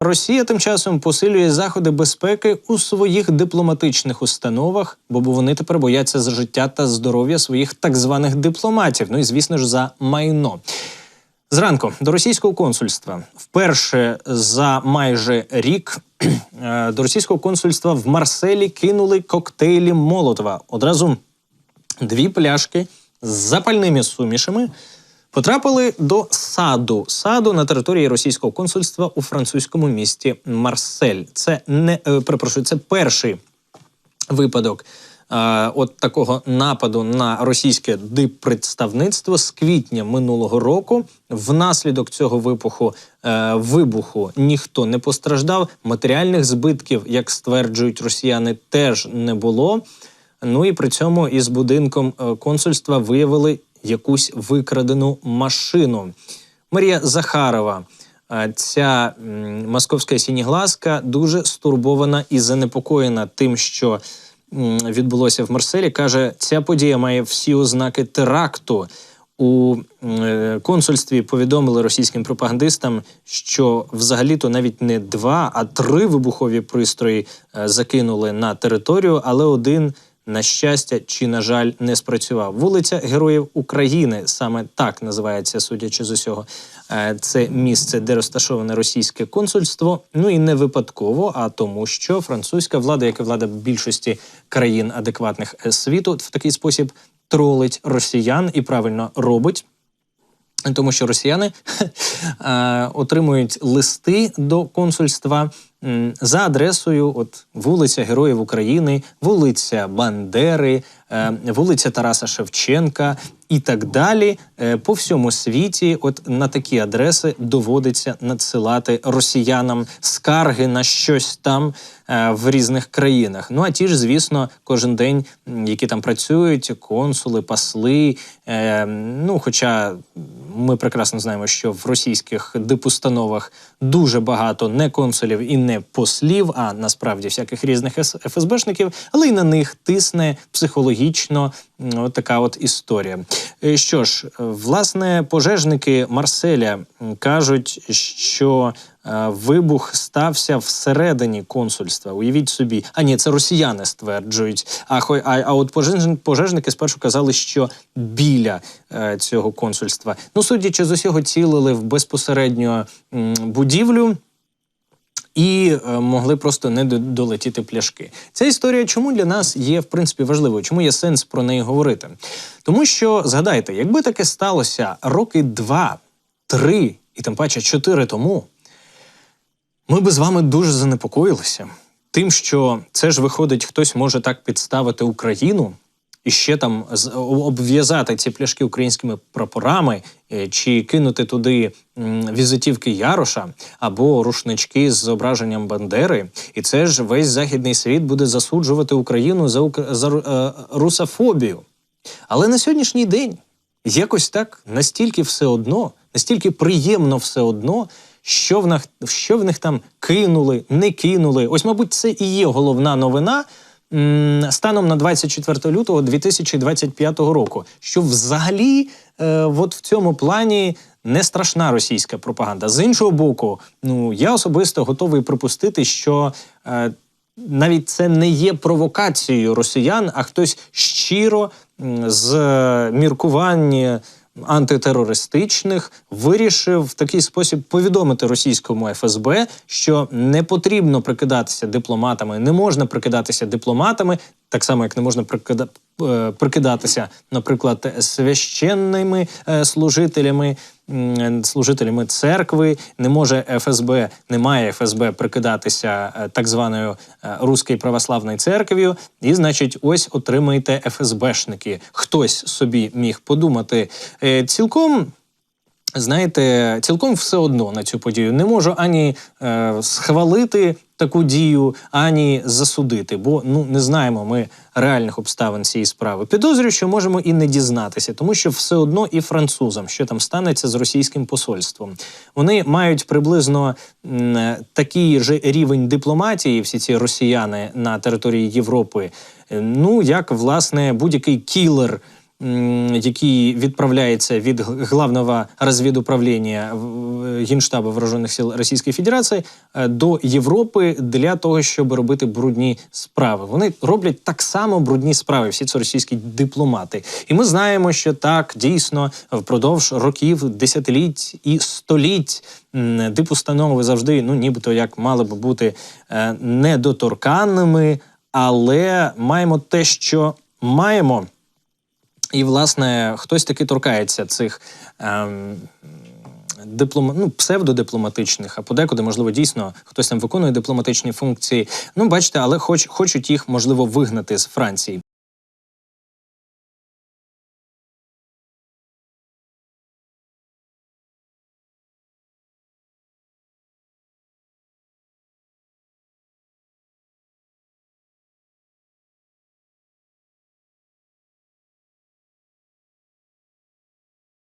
Росія тим часом посилює заходи безпеки у своїх дипломатичних установах, бо вони тепер бояться за життя та здоров'я своїх так званих дипломатів. Ну і звісно ж за майно. Зранку до російського консульства вперше за майже рік е, до російського консульства в Марселі кинули коктейлі Молотова. Одразу дві пляшки з запальними сумішами потрапили до саду. Саду на території російського консульства у французькому місті Марсель. Це не е, перепрошую, це перший випадок е, от такого нападу на російське диппредставництво з квітня минулого року. Внаслідок цього випуху е, вибуху ніхто не постраждав. Матеріальних збитків, як стверджують росіяни, теж не було. Ну і при цьому із будинком консульства виявили якусь викрадену машину. Марія Захарова, ця московська сініглазка, дуже стурбована і занепокоєна тим, що відбулося в Марселі. каже, ця подія має всі ознаки теракту. У е, консульстві повідомили російським пропагандистам, що взагалі-то навіть не два, а три вибухові пристрої е, закинули на територію, але один на щастя чи на жаль не спрацював. Вулиця Героїв України саме так називається, судячи з усього. Е, Це місце, де розташоване російське консульство. Ну і не випадково, а тому, що французька влада, як і влада більшості країн адекватних е, світу, в такий спосіб тролить росіян і правильно робить. Тому що росіяни е, отримують листи до консульства за адресою: от вулиця Героїв України, вулиця Бандери, е, вулиця Тараса Шевченка і так далі. Е, по всьому світі, от на такі адреси доводиться надсилати росіянам скарги на щось там е, в різних країнах. Ну а ті ж, звісно, кожен день, які там працюють, консули, посли. Е, ну, хоча ми прекрасно знаємо, що в російських дипустановах дуже багато не консулів і не послів, а насправді всяких різних ФСБшників, але й на них тисне психологічно от така от історія. Е, Що ж, е, власне, пожежники Марселя кажуть, що е, вибух стався всередині консульства. Уявіть собі, а ні, це росіяни стверджують. А а, а от пожеж- пожежники спершу казали, що біля цього консульства. Ну, судячи з усього, цілили в безпосередньо будівлю і е, могли просто не долетіти пляшки. Ця історія чому для нас є в принципі важливою? Чому є сенс про неї говорити? Тому що згадайте, якби таке сталося роки два, три і тим паче чотири тому, ми би з вами дуже занепокоїлися тим, що це ж виходить, хтось може так підставити Україну і ще там обв'язати ці пляшки українськими прапорами, е, чи кинути туди візитівки Яроша або рушнички з зображенням Бандери. І це ж весь західний світ буде засуджувати Україну за, за е, русофобію. Але на сьогоднішній день якось так настільки все одно, настільки приємно все одно, що в них, що в них там кинули, не кинули. Ось, мабуть, це і є головна новина. Станом на 24 лютого 2025 року, що взагалі е, от в цьому плані не страшна російська пропаганда. З іншого боку, ну я особисто готовий припустити, що е, навіть це не є провокацією росіян, а хтось щиро з е, міркувань антитерористичних вирішив в такий спосіб повідомити російському ФСБ, що не потрібно прикидатися дипломатами, не можна прикидатися дипломатами, так само як не можна е, прикидатися, наприклад, священними е, служителями. Служителями церкви не може ФСБ, не має ФСБ прикидатися е, так званою руською православною церквою, і значить, ось отримаєте ФСБшники. Хтось собі міг подумати цілком. Знаєте, цілком все одно на цю подію не можу ані е, схвалити таку дію, ані засудити, бо ну не знаємо ми реальних обставин цієї справи. Підозрюю, що можемо і не дізнатися, тому що все одно і французам, що там станеться з російським посольством, вони мають приблизно м, такий же рівень дипломатії, всі ці росіяни на території Європи. е, Ну як власне будь-який кілер який відправляється від главного розвідуправління в- Генштабу Вооружених сил Російської Федерації е, до Європи для того, щоб робити брудні справи. Вони роблять так само брудні справи, всі це російські дипломати. І ми знаємо, що так дійсно впродовж років, десятиліть і століть дипустанови завжди, ну нібито як мали би бути е, недоторканними, але маємо те, що маємо. І, власне, хтось таки торкається цих ем, диплом... ну, псевдодипломатичних, а подекуди, можливо, дійсно хтось там виконує дипломатичні функції. Ну, бачите, але хоч, хочуть їх, можливо, вигнати з Франції.